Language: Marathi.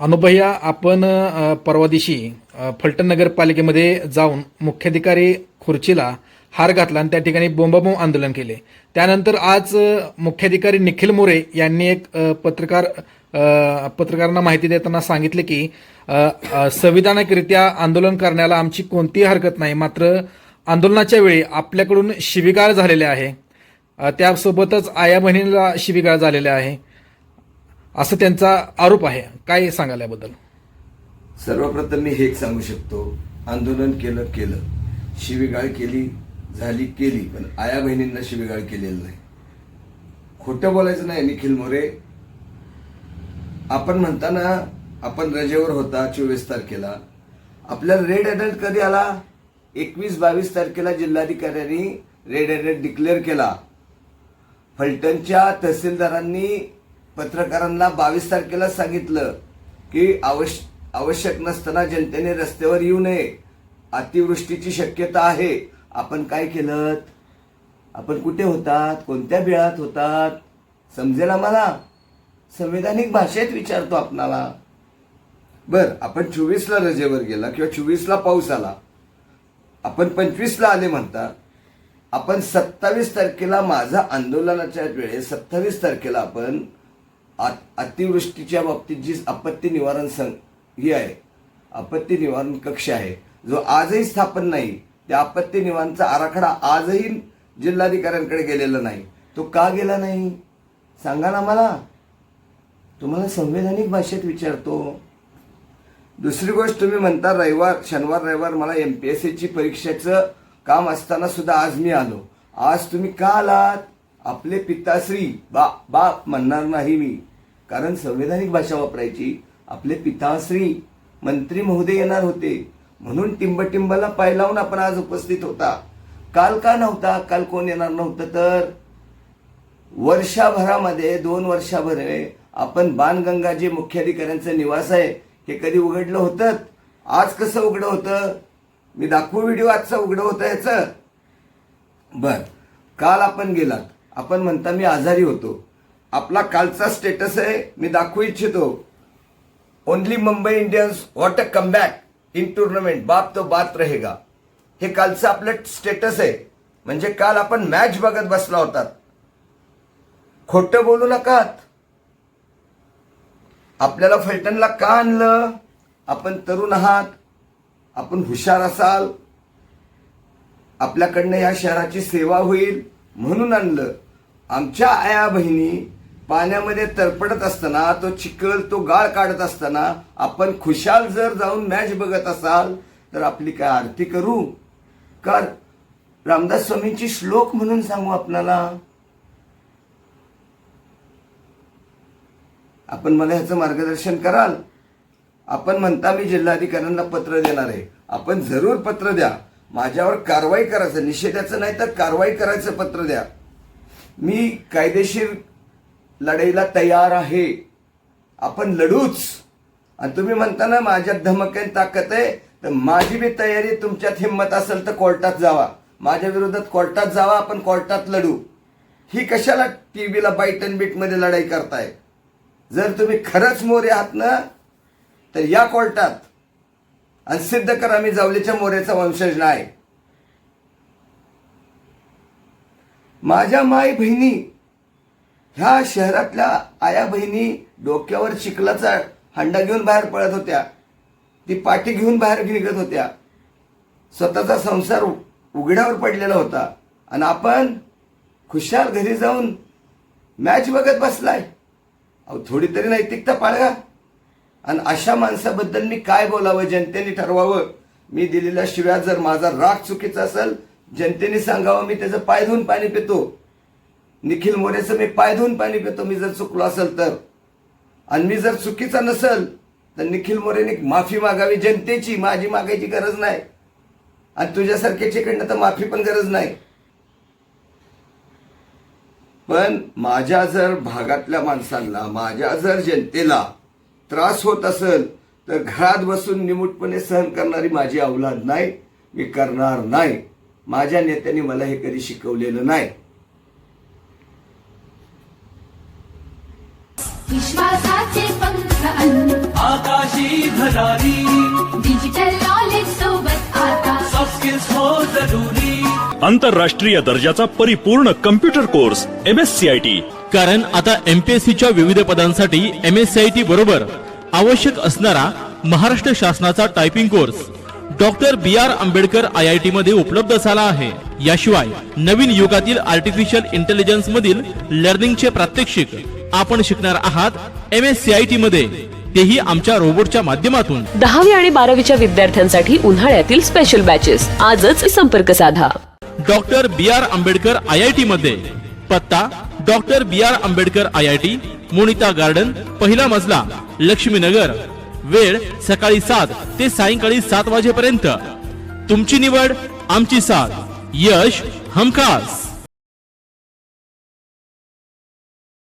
अनुभया आपण परवा दिवशी फलटण नगरपालिकेमध्ये जाऊन मुख्याधिकारी खुर्चीला हार घातला आणि त्या ठिकाणी बोंबाबोंब आंदोलन केले. त्यानंतर आज मुख्याधिकारी निखिल मोरे यांनी एक पत्रकार पत्रकारांना माहिती देताना सांगितले की संविधानिकरित्या आंदोलन करण्याला आमची कोणतीही हरकत नाही. मात्र आंदोलनाच्या वेळी आपल्याकडून शिबिगाळ झालेले आहे. त्यासोबतच आया बहिणीला शिबिगाळ झालेले आहे. असं त्यांचा आरोप आहे. काय सांगाल याबद्दल? सर्वप्रथम मी हेच सांगू शकतो. आंदोलन केलं केलं. शिवीगाळ केली झाली केली. पण आया बहिणींना शिवीगाळ केलेलं नाही. खोटं बोलायचं नाही निखिल मोरे. आपण म्हणताना आपण रजेवर होता चोवीस तारखेला. आपल्याला रेड अलर्ट कधी आला? एकवीस बावीस तारखेला जिल्हाधिकाऱ्यांनी रेड अलर्ट डिक्लेअर केला. फलटणच्या तहसीलदारांनी पत्रकारांना बावीस तारखेला सांगितलं की आवश आवश्यक नसताना जनतेने रस्त्यावर येऊ नये. अतिवृष्टीची शक्यता आहे. आपण काय केलं? आपण कुठे होतात? कोणत्या बिळात होतात? समजेल आम्हाला? संविधानिक भाषेत विचारतो आपणाला. बर आपण चोवीसला रजेवर गेला किंवा चोवीसला पाऊस आला. आपण पंचवीसला आले म्हणता. आपण सत्तावीस तारखेला माझा आंदोलनाच्या वेळेस सत्तावीस तारखेला आपण अतिवृष्टीच्या बाबतीत जी आपत्ती निवारण संघ ही आहे आपत्ती निवारण कक्ष आहे जो आजही स्थापन नाही त्या आपत्ती निवारणचा आराखडा आजही जिल्हाधिकाऱ्यांकडे गेलेला नाही. तो का गेला नाही? सांगा ना मला. तुम्हाला संवैधानिक भाषेत विचारतो. दुसरी गोष्ट तुम्ही म्हणता रविवार शनिवार रविवार मला एम पी एस सीची परीक्षेचं काम असताना सुद्धा आज मी आलो. आज तुम्ही का आलात? आपले पिताश्री बा बाप म्हणणार नाही मी. कारण संवैधानिक भाषा वापरायची. आपले पिताश्री मंत्री महोदय येणार होते. म्हणून टिंबटिंबाला पाय लावून आपण आज उपस्थित होता. काल का नव्हता? काल कोण येणार नव्हतं तर? वर्षाभरामध्ये दोन वर्षाभर आपण बाणगंगा जे मुख्याधिकाऱ्यांचं निवास आहे. हे कधी उघडलं होतं? आज कसं उघडं होतं? मी दाखवू व्हिडिओ आजचा उघडं होतं याचं? बर. काल आपण गेलात. आपण म्हणता मी आजारी होतो. आपला कालचा स्टेटस आहे मी दाखवू इच्छितो. Only Mumbai Indians what a comeback in tournament बाप तो बात रहेगा. हे कालचं आपलं स्टेटस आहे. म्हणजे काल आपण मॅच बघत बसला होतात खोटं बोलू नकात. आपल्याला फलटणला का आणलं? आपण तरुण आहात. आपण हुशार असाल. आपल्याकडनं या शहराची सेवा होईल म्हणून आणलं. आमच्या आया बहिणी पाण्यामध्ये तरपडत असताना तो चिखल तो गाळ काढत असताना आपण खुशाल जर जाऊन मॅच बघत असाल तर आपली काय आरती करू? का रामदास स्वामींची श्लोक म्हणून सांगू आपणाला. आपण मला ह्याचं मार्गदर्शन कराल. आपण म्हणता मी जिल्हाधिकाऱ्यांना पत्र देणार आहे. आपण जरूर पत्र द्या. माझ्यावर कारवाई करायचं निषेधाचं नाही तर कारवाई करायचं पत्र द्या. मी कायदेशीर लढाईला तयार आहे. आपण लढूच. आणि तुम्ही म्हणता ना माझ्यात धमक्यान ताकद आहे तर माझी बी तयारी तुमच्यात हिंमत असेल तर कोर्टात जावा. माझ्या विरोधात कोर्टात जावा आपण कोर्टात लढू. ही कशाला टी व्हीला बाईट अँड बीटमध्ये लढाई करताय? जर तुम्ही खरंच मोरे आहात ना तर या कोर्टात. आणि सिद्ध करा मी जावलीच्या मोऱ्याचा वंशज नाही. माझ्या माय बहिणी ह्या शहरातल्या आया बहिणी डोक्यावर चिखलाचा हंडा घेऊन बाहेर पळत होत्या. ती पाठी घेऊन बाहेर निघत होत्या. स्वतःचा संसार उघड्यावर पडलेला होता. आणि आपण खुशाल घरी जाऊन मॅच बघत बसलाय. अहो थोडी तरी नैतिकता पाळगा आणि अशा माणसाबद्दल मी काय बोलावं जनतेने ठरवावं? मी दिलेल्या शिव्या जर माझा राग चुकीचा असेल जनतेने सांगावं मी त्याचं पाय धुवून पाणी पितो. निखिल मोरेचं मी पाय धुवून पाणी पितो मी जर चुकलो असेल तर. आणि मी जर चुकीचा नसेल तर निखिल मोरेने माफी मागावी जनतेची माझी मागायची गरज नाही. आणि तुझ्यासारख्याच्याकडनं तर माफी पण गरज नाही. पण माझ्या जर भागातल्या माणसांना माझ्या जर जनतेला त्रास होत असेल तर घरात बसून निमूटपणे सहन करणारी माझी अवलाद नाही मी करणार नाही. माझ्या नेत्यांनी मला हे कधी शिकवलेलं नाही. विश्वासाचे पंख अन्न. आकाशी भरारी डिजिटल नॉलेज सोबत आता. सॉफ्ट स्किल्स हो जरुरी. आंतरराष्ट्रीय दर्जाचा परिपूर्ण computer course M S C I T कारण आता एमपीएससीच्या विविध पदांसाठी M S C I T बरोबर आवश्यक असणारा महाराष्ट्र शासनाचा typing course doctor B R Ambedkar I I T मध्ये उपलब्ध झाला आहे. याशिवाय नवीन युगातील आर्टिफिशियल इंटेलिजन्स मधील लर्निंगचे प्रात्यक्षिक आपण शिकणार आहात M S C I T मध्ये. तेही आमच्या रोबोटच्या माध्यमातून. दहावी आणि बारावीच्या विद्यार्थ्यांसाठी उन्हाळ्यातील स्पेशल बॅचेस आजच संपर्क साधा. Doctor B R Ambedkar I I T मध्ये पत्ता doctor B R Ambedkar I I T Monita garden पहिला मजला लक्ष्मीनगर. वेळ सकाळी सात ते सायंकाळी सात वाजेपर्यंत. तुमची निवड आमची साथ. यश हमखास.